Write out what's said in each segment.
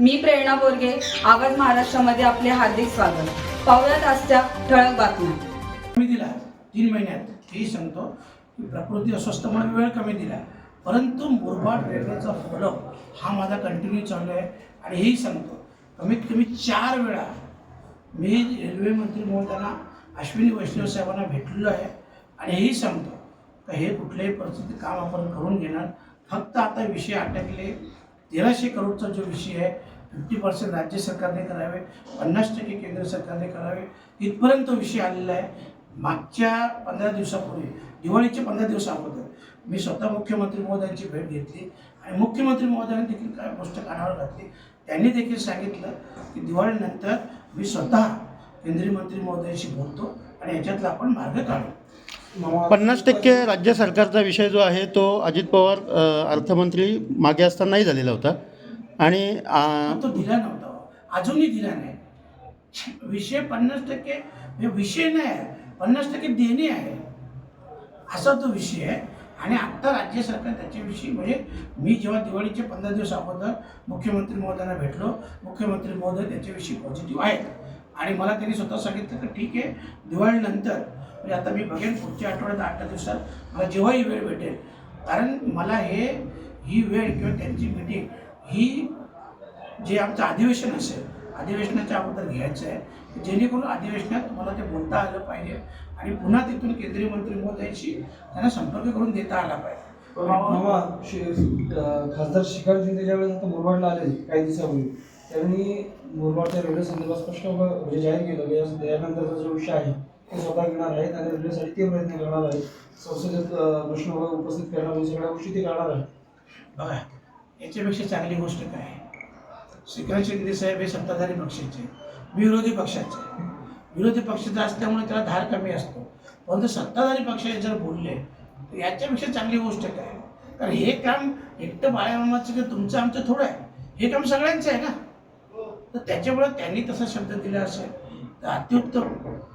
मी प्रेरणा बोरगे आवाज महाराष्ट्रामध्ये आपले हार्दिक स्वागत. पाहुयात आजच्या ठळक बातम्या. कमी दिला तीन महिन्यात. हेही सांगतो की प्रकृती अस्वस्थ म्हणून वेळ कमी दिला. परंतु मुरबाड रेल्वेचा फॉलो हा माझा कंटिन्यू चालू आहे. आणि हेही सांगतो कमीत कमी चार वेळा मी रेल्वे मंत्री त्यांना अश्विनी वैष्णव साहेबांना भेटलेलो आहे. आणि हेही सांगतो का हे कुठल्याही परिस्थितीत काम आपण करून घेणार. फक्त आता विषय अटकले. तेराशे करोडचा जो विषय आहे फिफ्टी पर्सेंट राज्य सरकारने करावे? पन्नास टक्के केंद्र सरकारने करावे? इथपर्यंत विषय आलेला आहे. मागच्या पंधरा दिवसापूर्वी दिवाळीच्या पंधरा दिवसाअगोदर मी स्वतः मुख्यमंत्री महोदयांची भेट घेतली आणि मुख्यमंत्री महोदयांनी देखील काय गोष्ट कानावर घातली. त्यांनी देखील सांगितलं की दिवाळीनंतर मी स्वतः केंद्रीय मंत्री महोदयांशी बोलतो आणि याच्यातला आपण मार्ग काढू. पन्नास टक्के राज्य सरकारचा विषय जो आहे तो अजित पवार अर्थमंत्री मागे असताना नाही झालेला होता. आणि पण तो दिला नव्हता. हो. अजूनही दिला नाही. विषय पन्नास टक्के हे विषय नाही आहे. पन्नास टक्के देणे आहे. असा तो विषय आहे. आणि आत्ता राज्य सरकार त्याच्याविषयी म्हणजे मी जेव्हा दिवाळीचे पंधरा दिवस अगोदर मुख्यमंत्री महोदयांना भेटलो मुख्यमंत्री महोदय त्याच्याविषयी पॉझिटिव्ह आहेत. आणि मला त्यांनी स्वतः सांगितलं की ठीक आहे दिवाळीनंतर म्हणजे आता मी बघेन पुढच्या आठवड्यात आठ दिवसात मला जेव्हाही वेळ भेटेल. कारण मला हे ही वेळ किंवा त्यांची मीटिंग ही जे आमचं अधिवेशन असेल अधिवेशनाच्या अगोदर घ्यायचं आहे जेणेकरून अधिवेशनात मला ते बोलता आलं पाहिजे आणि पुन्हा तिथून केंद्रीय मंत्री महोदयांशी त्यांना संपर्क करून देता आला पाहिजे. खासदार शिंदे ज्यावेळेस आता मुरबाडला आले काही दिवसापूर्वी. त्यांनी मुरबाडच्या रेल्वे संदर्भात स्पष्ट म्हणजे जाहीर केलं की यानंतरचा जो विषय आहे ते स्वतः घेणार आहेत आणि रेल्वेसाठी ते प्रयत्न करणार आहेत. संसदेत प्रश्न उपस्थित करणार सगळ्या गोष्टी ते करणार आहेत. बघा याच्यापेक्षा चांगली गोष्ट काय? श्रीकांत शेट्टी साहेब हे सत्ताधारी पक्षाचे विरोधी पक्षाचे. विरोधी पक्षाचा असल्यामुळे त्याला धार कमी असतो. परंतु सत्ताधारी पक्षाचे जर बोलले तर याच्यापेक्षा चांगली गोष्ट काय? कारण हे काम एकटं बाळामामाचं की तुमचं आमचं थोडं आहे. हे काम सगळ्यांचं आहे ना? तर त्याच्यामुळं त्यांनी तसा शब्द दिला असेल तर अत्युत्तम.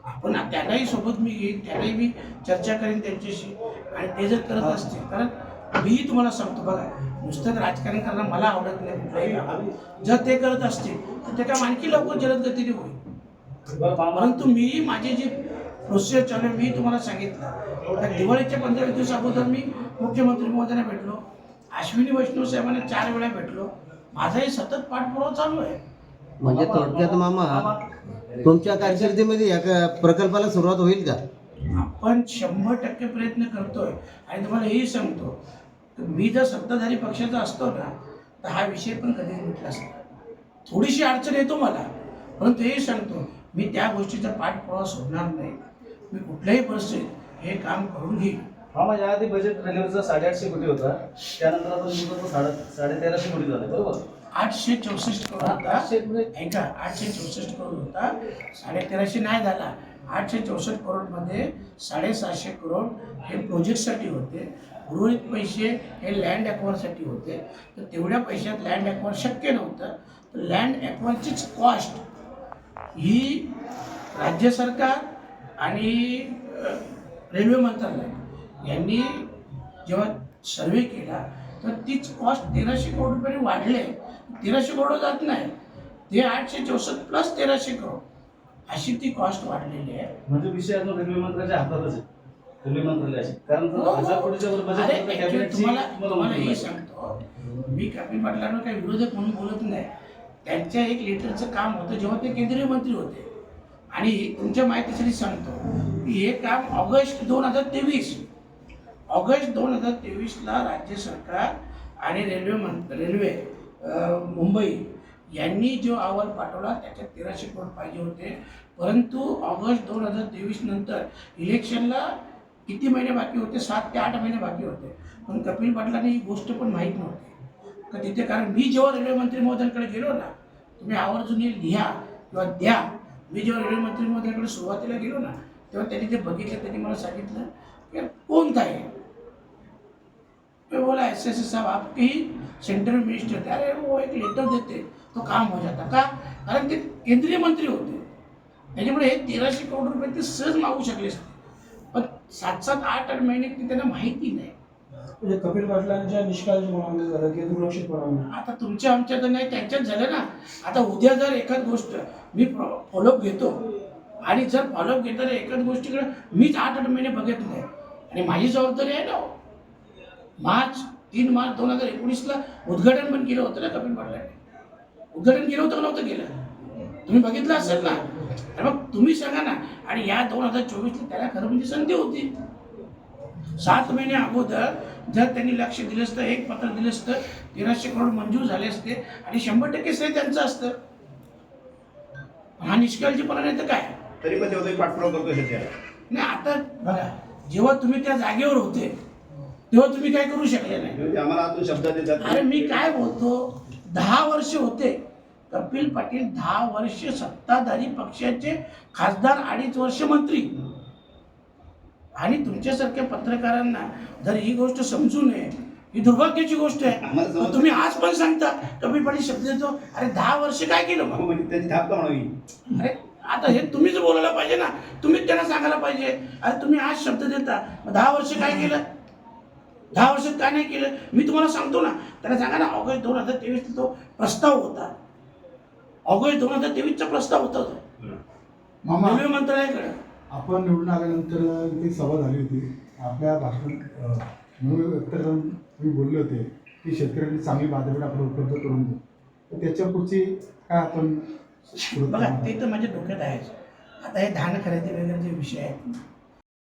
आपण त्यांनाही सोबत मी घेईन त्यालाही मी चर्चा करेन त्यांच्याशी. आणि ते जर करत असतील कारण मीही तुम्हाला सांगतो बघा नुसतं राजकारण करणं मला आवडत नाही. जर ते करत असतील तर ते काम आणखी लवकर जलद गतीने होईल. परंतु मी माझी जी प्रोसेस चालू मी तुम्हाला सांगितलं. दिवाळीच्या पंधरा दिवस अगोदर मी मुख्यमंत्री महोदयांना भेटलो. अश्विनी वैष्णव साहेबांना चार वेळा भेटलो. माझाही सतत पाठपुरावा चालू आहे. म्हणजे थोडक्यात मामा तुमच्या कारकिर्दीमध्ये या प्रकल्पाला सुरुवात होईल का? आपण शंभर टक्के प्रयत्न करतोय. आणि तुम्हाला हेही सांगतो की मी जर सत्ताधारी पक्षाचा असतो ना तर हा विषय पण कधीच मिटला असता. थोडीशी अडचण येतो मला परंतु हेही सांगतो मी त्या गोष्टीचा पाठपुरावा सोडणार नाही. मी कुठल्याही परिस्थितीत हे काम करून घेईन. हा माझ्या आधी बजेट रेल्वेचा साडेआठशे कोटी होता. त्यानंतर आता साडे साडे तेराशे कोटी झाला बरोबर? आठशे चौसष्ट करोड होता. आठशे म्हणजे ऐका आठशे चौसष्ट करोड होता. साडे तेराशे नाही झाला. आठशे चौसष्ट करोडमध्ये साडेसहाशे करोड हे प्रोजेक्टसाठी होते. उर्वरित पैसे हे लँड ॲक्वरसाठी होते. तर तेवढ्या पैशात लँड ॲक्वायर शक्य नव्हतं. तर लँड ॲक्वरचीच कॉस्ट ही राज्य सरकार आणि रेल्वे मंत्रालय यांनी जेव्हा सर्वे केला तर तीच कॉस्ट तेराशे करोड रुपये वाढले. तेराशे करोड जात नाही. ते आठशे चौसष्ट प्लस तेराशे करोड. अशी ती कॉस्ट वाढलेली आहे. म्हणजे विषय अजून रेल्वे मंत्र्याच्या हातातच आहे. रेल्वे मंत्रालयाचे कारण जर हजार कोटीच्या वर हो, बजेट कॅबिनेटची तुम्हाला हे. सांगतो. मी कपिल पाटलांना काही विरोधक म्हणून बोलत नाही. त्यांच्या एक लेटरचं काम होतं जेव्हा ते केंद्रीय मंत्री होते. आणि तुमच्या माहितीसाठी सांगतो की हे काम ऑगस्ट दोन हजार तेवीस. ऑगस्ट दोन हजार तेवीसला राज्य सरकार आणि रेल्वे रेल्वे मुंबई यांनी जो अहवाल पाठवला त्याच्यात तेराशे कोट पाहिजे होते. परंतु ऑगस्ट दोन हजार तेवीस नंतर इलेक्शनला किती महिने बाकी होते? सात ते आठ महिने बाकी होते. पण कपिल पाटलांनी ही गोष्ट पण माहीत नव्हती. तर तिथे कारण मी जेव्हा रेल्वे मंत्री महोदयांकडे गेलो ना तुम्ही आवर्जून लिहा किंवा द्या. मी जेव्हा रेल्वे मंत्री महोदयांकडे सुरुवातीला गेलो ना तेव्हा त्यांनी ते बघितलं त्यांनी मला सांगितलं की कोण आहे? बोला एस एस एस साहेब ही सेंट्रल मिनिस्टर थे अरे वो एक लेटर देते तो काम हो जाता का? कारण ते केंद्रीय मंत्री होते. त्याच्यामुळे हे तेराशे करोड रुपये ते सहज मागू शकले असते. पण सात सात आठ आठ महिने ते त्यांना माहिती नाही. म्हणजे कपिल पाटलांच्या निष्काळजीपणामुळे झालं किंवा दुर्लक्षितपणामुळे आता तुमच्या आमच्या तर नाही त्यांच्यात झालं ना. आता उद्या जर एखाद गोष्ट मी फॉलोअप घेतो आणि जर फॉलोअप घेताना एखाद गोष्टीकडे मीच आठ आठ महिने बघत नाही. आणि माझी जबाबदारी आहे ना हो. मार्च तीन मार्च दोन हजार एकोणीसला उद्घाटन पण केलं होतं ना कपिल पाटलांनी. उद्घाटन केलं होतं नव्हतं केलं? तुम्ही बघितलं असेल ना? आणि मग तुम्ही सांगा ना. आणि या दोन हजार चोवीसला त्याला खरं म्हणजे संधी होती. सात महिने अगोदर जर त्यांनी लक्ष दिलं असतं एक पत्र दिलं असतं तेराशे करोड मंजूर झाले असते आणि शंभर टक्के श्रेय त्यांचं असतं. हा निष्काळजीपणा नाही तर काय? तरी पण तेव्हा पाठपुरावा सध्याला नाही आता बघा जेव्हा तुम्ही त्या जागेवर होते तेव्हा तुम्ही काय करू शकले नाही. म्हणजे आम्हाला शब्द देतात अरे मी काय बोलतो दहा वर्ष होते. कपिल पाटील दहा वर्ष सत्ताधारी पक्षाचे खासदार अडीच वर्ष मंत्री. आणि तुमच्यासारख्या पत्रकारांना जर ही गोष्ट समजू नये ही दुर्भाग्याची गोष्ट आहे. तुम्ही आज पण सांगता कपिल पाटील शब्द देतो अरे दहा वर्ष काय केलं मग? म्हणजे त्याची धाप का म्हणावी अरे आता हे तुम्हीच बोलायला पाहिजे ना. तुम्हीच त्यांना सांगायला पाहिजे. अरे तुम्ही आज शब्द देता मग दहा वर्ष काय केलं? दहा वर्षात काय नाही केलं? मी तुम्हाला सांगतो ना. त्याला सांगा ना ऑगस्ट दोन हजार तेवीसला तो प्रस्ताव होता. ऑगस्ट दोन हजार तेवीसचा प्रस्ताव होता तो. मामा रेल्वे मंत्रालयाकडे. आपण निवडून आल्यानंतर इथे सभा झाली होती. आपल्या भाषण तुम्ही बोलले होते की शेतकऱ्यांनी चांगली बाजारपेठ आपण उपलब्ध करून देऊ. तर त्याच्या पुढची काय आपण बघा? ते तर माझ्या डोक्यात आहेच. आता हे धान खरेदी वगैरे जे विषय आहेत